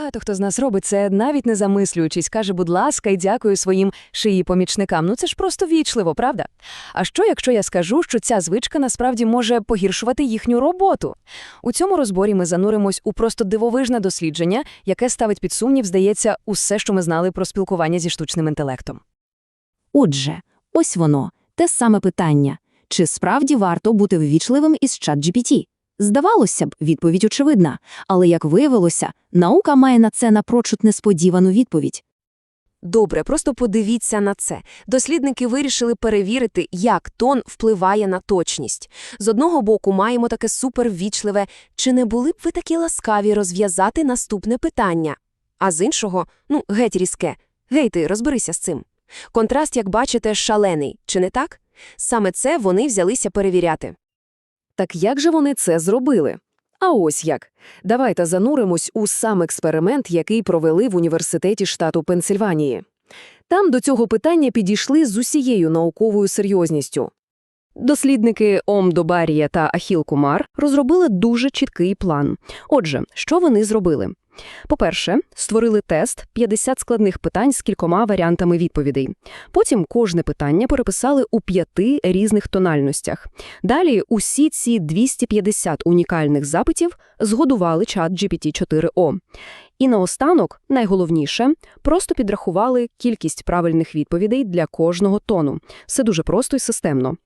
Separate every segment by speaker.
Speaker 1: Багато хто з нас робить це, навіть не замислюючись, каже, будь ласка, і дякую своїм шиї помічникам. Ну це ж просто вічливо, правда? А що, якщо я скажу, що ця звичка насправді може погіршувати їхню роботу? У цьому розборі ми зануримось у просто дивовижне дослідження, яке ставить під сумнів, здається, усе, що ми знали про спілкування зі штучним інтелектом.
Speaker 2: Отже, ось воно, те саме питання. Чи справді варто бути ввічливим із чат-GPT? Здавалося б, відповідь очевидна, але, як виявилося, наука має на це напрочуд несподівану відповідь.
Speaker 3: Добре, просто подивіться на це. Дослідники вирішили перевірити, як тон впливає на точність. З одного боку маємо таке суперввічливе «чи не були б ви такі ласкаві розв'язати наступне питання?» А з іншого, ну, геть різке. Гей ти, розберися з цим. Контраст, як бачите, шалений, чи не так? Саме це вони взялися перевіряти.
Speaker 1: Так як же вони це зробили? А ось як. Давайте зануримось у сам експеримент, який провели в університеті штату Пенсильванії. Там до цього питання підійшли з усією науковою серйозністю. Дослідники Ом Добарія та Ахіл Кумар розробили дуже чіткий план. Отже, що вони зробили? По-перше, створили тест 50 складних питань з кількома варіантами відповідей. Потім кожне питання переписали у п'яти різних тональностях. Далі усі ці 250 унікальних запитів згодували чат GPT-4o. І наостанок, найголовніше, просто підрахували кількість правильних відповідей для кожного тону. Все дуже просто і системно.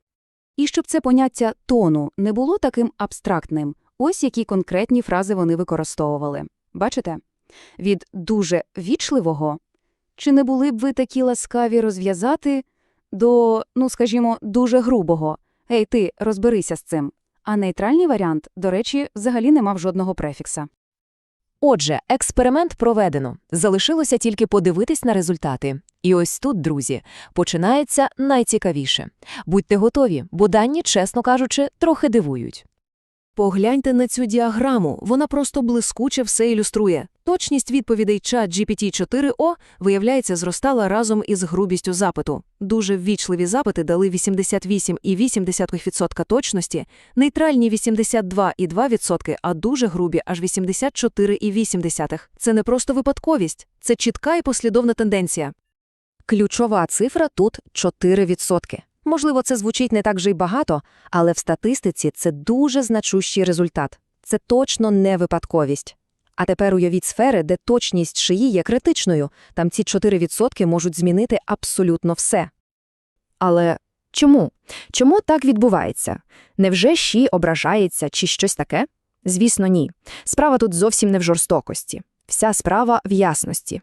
Speaker 4: І щоб це поняття тону не було таким абстрактним, ось які конкретні фрази вони використовували. Бачите? Від «дуже вічливого» «чи не були б ви такі ласкаві розв'язати» до, ну, скажімо, «дуже грубого» «Ей, ти, розберися з цим». А нейтральний варіант, до речі, взагалі не мав жодного префікса.
Speaker 3: Отже, експеримент проведено. Залишилося тільки подивитись на результати. І ось тут, друзі, починається найцікавіше. Будьте готові, бо дані, чесно кажучи, трохи дивують. Погляньте на цю діаграму, вона просто блискуче все ілюструє. Точність відповідей чат GPT-4o, виявляється, зростала разом із грубістю запиту. Дуже ввічливі запити дали 88,8% точності, нейтральні 82,2%, а дуже грубі аж 84,8%. Це не просто випадковість, це чітка і послідовна тенденція. Ключова цифра тут 4%. Можливо, це звучить не так же й багато, але в статистиці це дуже значущий результат. Це точно не випадковість. А тепер уявіть сфери, де точність шиї є критичною, там ці 4% можуть змінити абсолютно все. Але чому? Чому так відбувається? Невже щі ображається чи щось таке? Звісно, ні. Справа тут зовсім не в жорстокості. Вся справа в ясності.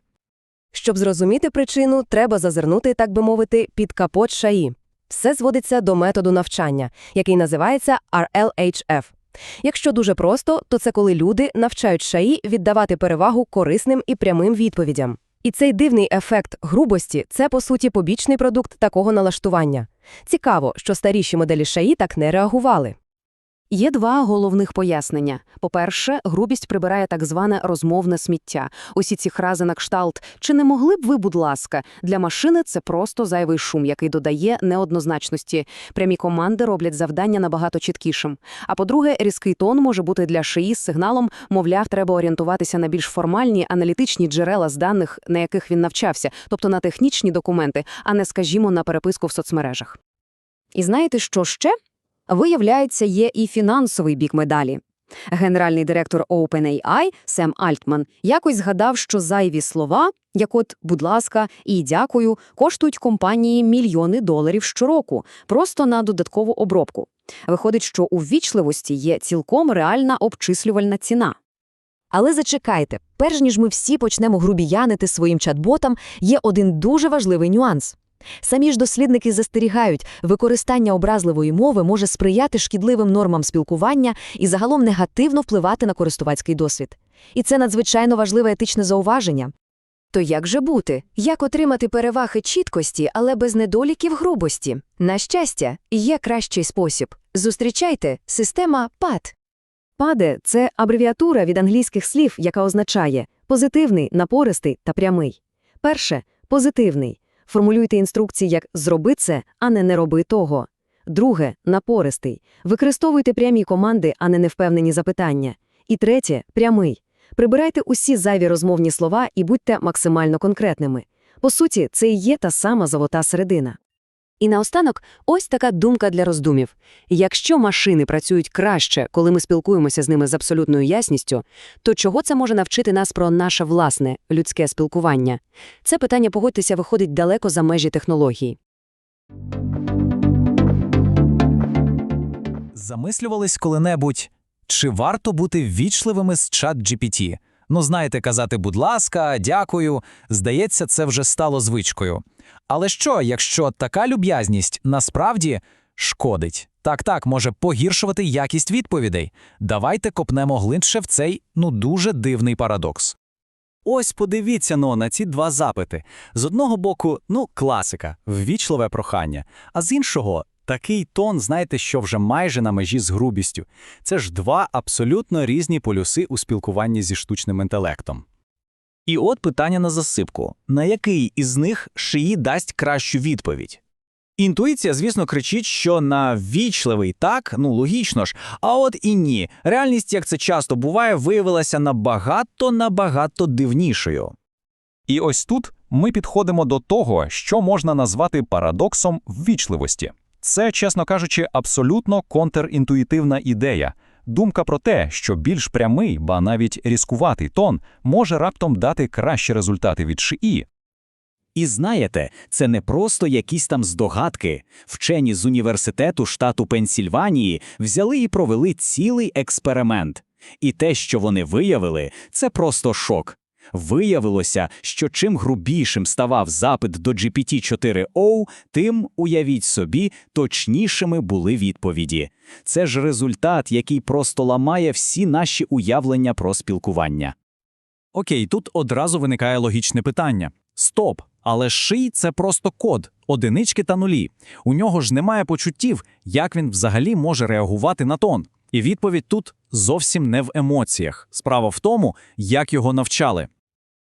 Speaker 3: Щоб зрозуміти причину, треба зазирнути, так би мовити, під капот шаї. Все зводиться до методу навчання, який називається RLHF. Якщо дуже просто, то це коли люди навчають шаї віддавати перевагу корисним і прямим відповідям. І цей дивний ефект грубості це, по суті, побічний продукт такого налаштування. Цікаво, що старіші моделі шаї так не реагували.
Speaker 4: Є два головних пояснення. По-перше, грубість прибирає так зване розмовне сміття. Усі ці фрази на кшталт «чи не могли б ви, будь ласка?» для машини це просто зайвий шум, який додає неоднозначності. Прямі команди роблять завдання набагато чіткішим. А по-друге, різкий тон може бути для шиї з сигналом, мовляв, треба орієнтуватися на більш формальні аналітичні джерела з даних, на яких він навчався, тобто на технічні документи, а не, скажімо, на переписку в соцмережах. І знаєте, що ще? Виявляється, є і фінансовий бік медалі. Генеральний директор OpenAI Сем Альтман якось згадав, що зайві слова, як от «будь ласка» і «дякую», коштують компанії мільйони доларів щороку, просто на додаткову обробку. Виходить, що у ввічливості є цілком реальна обчислювальна ціна.
Speaker 3: Але зачекайте, перш ніж ми всі почнемо грубіянити своїм чат-ботам, є один дуже важливий нюанс. Самі ж дослідники застерігають, використання образливої мови може сприяти шкідливим нормам спілкування і загалом негативно впливати на користувацький досвід. І це надзвичайно важливе етичне зауваження. То як же бути? Як отримати переваги чіткості, але без недоліків грубості? На щастя, є кращий спосіб. Зустрічайте система PAD.
Speaker 1: Паде це абревіатура від англійських слів, яка означає позитивний, напористий та прямий. Перше позитивний. Формулюйте інструкції як «зроби це, а не не роби того». Друге напористий. Використовуйте прямі команди, а не невпевнені запитання. І третє прямий.
Speaker 5: Прибирайте усі зайві розмовні слова і будьте максимально конкретними. По суті, це і є та сама золота середина.
Speaker 3: І наостанок, ось така думка для роздумів. Якщо машини працюють краще, коли ми спілкуємося з ними з абсолютною ясністю, то чого це може навчити нас про наше власне людське спілкування? Це питання, погодьтеся, виходить далеко за межі технології.
Speaker 6: Замислювались коли-небудь, чи варто бути ввічливими з чат GPT? Ну, знаєте, казати «будь ласка», «дякую», здається, це вже стало звичкою. Але що, якщо така люб'язність насправді шкодить? Так-так, може погіршувати якість відповідей. Давайте копнемо глибше в цей, ну, дуже дивний парадокс.
Speaker 7: Ось подивіться но на ці два запити. З одного боку, ну, класика, ввічливе прохання, а з іншого такий тон, знаєте, що вже майже на межі з грубістю. Це ж два абсолютно різні полюси у спілкуванні зі штучним інтелектом.
Speaker 6: І от питання на засипку. На який із них шиї дасть кращу відповідь? Інтуїція, звісно, кричить, що на ввічливий так, ну логічно ж, а от і ні. Реальність, як це часто буває, виявилася набагато набагато дивнішою.
Speaker 8: І ось тут ми підходимо до того, що можна назвати парадоксом ввічливості. Це, чесно кажучи, абсолютно контрінтуїтивна ідея. Думка про те, що більш прямий, ба навіть різкуватий тон може раптом дати кращі результати від шиї.
Speaker 7: І знаєте, це не просто якісь там здогадки. Вчені з університету штату Пенсільванії взяли і провели цілий експеримент. І те, що вони виявили, це просто шок. Виявилося, що чим грубішим ставав запит до GPT-4o, тим, уявіть собі, точнішими були відповіді. Це ж результат, який просто ламає всі наші уявлення про спілкування.
Speaker 6: Окей, тут одразу виникає логічне питання. Стоп, але ший це просто код, одинички та нулі. У нього ж немає почуттів, як він взагалі може реагувати на тон. І відповідь тут зовсім не в емоціях. Справа в тому, як його навчали.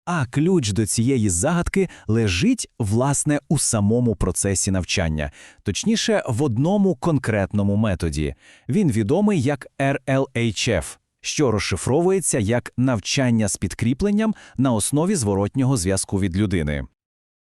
Speaker 8: А ключ до цієї загадки лежить, власне, у самому процесі навчання, точніше, в одному конкретному методі. Він відомий як RLHF, що розшифровується як навчання з підкріпленням на основі зворотнього зв'язку від людини.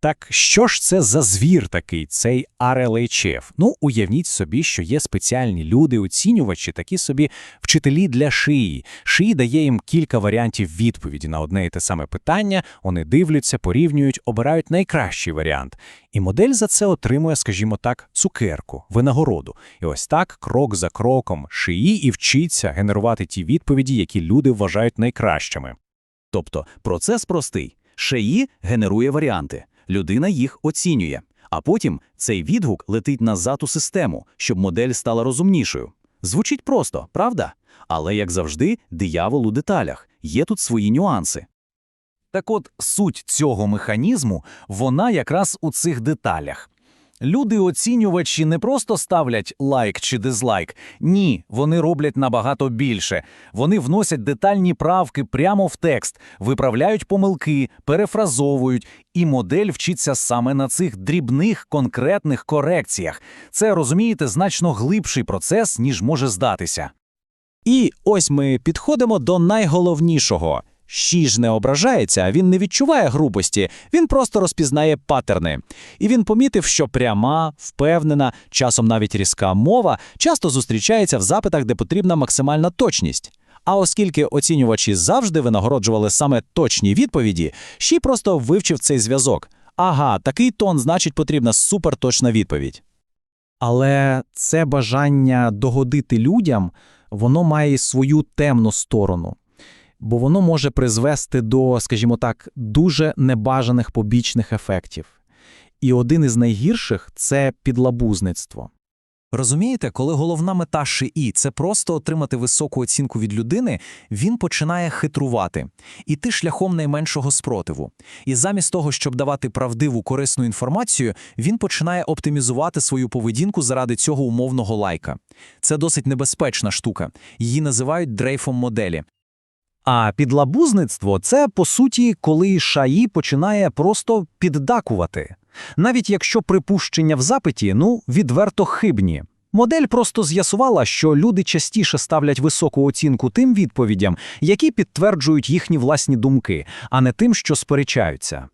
Speaker 8: Так що ж це за звір такий, цей RLHF? Ну, уявіть собі, що є спеціальні люди-оцінювачі, такі собі вчителі для шиї. Шиї дає їм кілька варіантів відповіді на одне і те саме питання, вони дивляться, порівнюють, обирають найкращий варіант. І модель за це отримує, скажімо так, цукерку, винагороду. І ось так, крок за кроком, шиї і вчиться генерувати ті відповіді, які люди вважають найкращими.
Speaker 7: Тобто процес простий. Шеї генерує варіанти, людина їх оцінює, а потім цей відгук летить назад у систему, щоб модель стала розумнішою. Звучить просто, правда? Але, як завжди, диявол у деталях. Є тут свої нюанси.
Speaker 6: Так от суть цього механізму, вона якраз у цих деталях. Люди-оцінювачі не просто ставлять лайк чи дизлайк. Ні, вони роблять набагато більше. Вони вносять детальні правки прямо в текст, виправляють помилки, перефразовують, і модель вчиться саме на цих дрібних конкретних корекціях. Це, розумієте, значно глибший процес, ніж може здатися.
Speaker 8: І ось ми підходимо до найголовнішого. Ші ж не ображається, він не відчуває грубості, він просто розпізнає паттерни. І він помітив, що пряма, впевнена, часом навіть різка мова часто зустрічається в запитах, де потрібна максимальна точність. А оскільки оцінювачі завжди винагороджували саме точні відповіді, Ші просто вивчив цей зв'язок. Ага, такий тон, значить, потрібна суперточна відповідь. Але це бажання догодити людям, воно має свою темну сторону бо воно може призвести до, скажімо так, дуже небажаних побічних ефектів. І один із найгірших це підлабузництво.
Speaker 6: Розумієте, коли головна мета ШИІ – це просто отримати високу оцінку від людини, він починає хитрувати, іти шляхом найменшого спротиву. І замість того, щоб давати правдиву корисну інформацію, він починає оптимізувати свою поведінку заради цього умовного лайка. Це досить небезпечна штука. Її називають дрейфом моделі.
Speaker 8: А підлабузництво це, по суті, коли шаї починає просто піддакувати. Навіть якщо припущення в запиті, ну, відверто хибні. Модель просто з'ясувала, що люди частіше ставлять високу оцінку тим відповідям, які підтверджують їхні власні думки, а не тим, що сперечаються.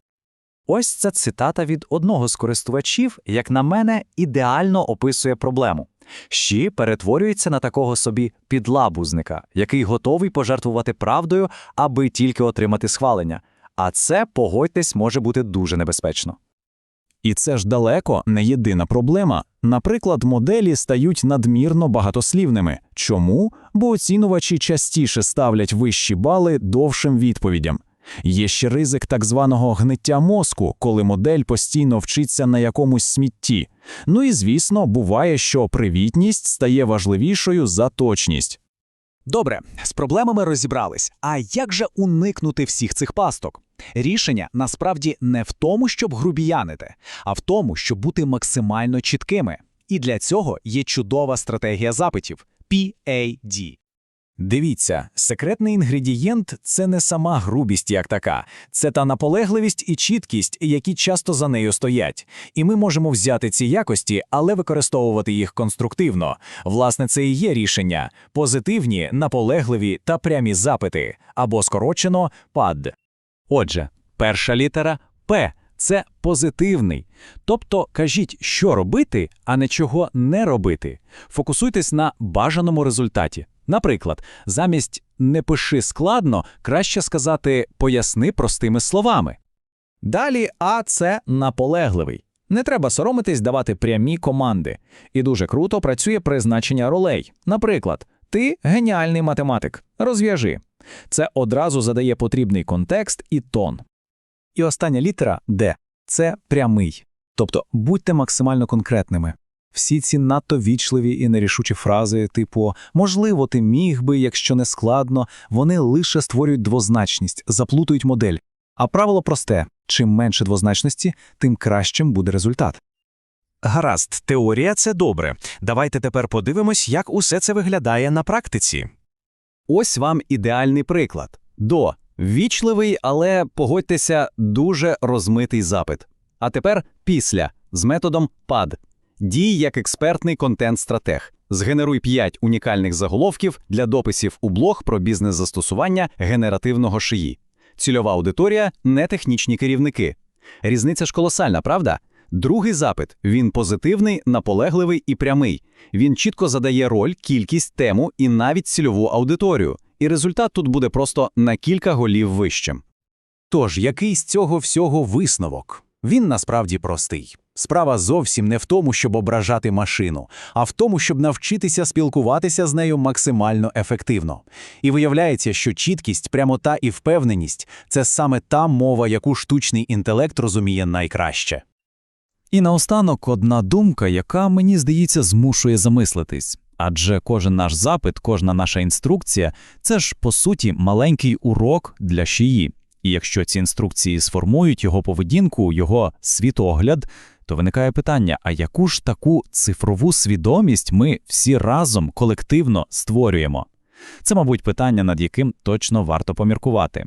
Speaker 9: Ось ця цитата від одного з користувачів, як на мене, ідеально описує проблему. Щі перетворюється на такого собі підлабузника, який готовий пожертвувати правдою, аби тільки отримати схвалення. А це, погодьтесь, може бути дуже небезпечно.
Speaker 10: І це ж далеко не єдина проблема. Наприклад, моделі стають надмірно багатослівними. Чому? Бо оцінювачі частіше ставлять вищі бали довшим відповідям. Є ще ризик так званого гниття мозку, коли модель постійно вчиться на якомусь смітті. Ну і звісно, буває, що привітність стає важливішою за точність.
Speaker 8: Добре, з проблемами розібрались. А як же уникнути всіх цих пасток? Рішення насправді не в тому, щоб грубіянити, а в тому, щоб бути максимально чіткими. І для цього є чудова стратегія запитів PAD. Дивіться, секретний інгредієнт це не сама грубість як така, це та наполегливість і чіткість, які часто за нею стоять. І ми можемо взяти ці якості, але використовувати їх конструктивно. Власне, це і є рішення: позитивні, наполегливі та прямі запити, або скорочено PAD. Отже, перша літера П це позитивний. Тобто кажіть, що робити, а не чого не робити. Фокусуйтесь на бажаному результаті. Наприклад, замість не пиши складно, краще сказати поясни простими словами. Далі А це наполегливий. Не треба соромитись давати прямі команди. І дуже круто працює призначення ролей. Наприклад, ти геніальний математик. Розв'яжи. Це одразу задає потрібний контекст і тон. І остання літера Д це прямий. Тобто будьте максимально конкретними. Всі ці надто вічливі і нерішучі фрази, типу можливо, ти міг би, якщо не складно, вони лише створюють двозначність, заплутують модель. А правило просте: чим менше двозначності, тим кращим буде результат.
Speaker 11: Гаразд, теорія це добре. Давайте тепер подивимось, як усе це виглядає на практиці.
Speaker 8: Ось вам ідеальний приклад. До вічливий, але погодьтеся, дуже розмитий запит. А тепер після з методом PAD. Дій як експертний контент-стратег. Згенеруй 5 унікальних заголовків для дописів у блог про бізнес-застосування генеративного шиї. Цільова аудиторія не технічні керівники. Різниця ж колосальна, правда? Другий запит він позитивний, наполегливий і прямий. Він чітко задає роль, кількість, тему і навіть цільову аудиторію. І результат тут буде просто на кілька голів вищим. Тож, який з цього всього висновок? Він насправді простий. Справа зовсім не в тому, щоб ображати машину, а в тому, щоб навчитися спілкуватися з нею максимально ефективно. І виявляється, що чіткість, прямота і впевненість це саме та мова, яку штучний інтелект розуміє найкраще.
Speaker 10: І наостанок одна думка, яка, мені здається, змушує замислитись. Адже кожен наш запит, кожна наша інструкція це ж, по суті, маленький урок для шиї. І якщо ці інструкції сформують його поведінку, його світогляд, то виникає питання: а яку ж таку цифрову свідомість ми всі разом колективно створюємо? Це, мабуть, питання, над яким точно варто поміркувати.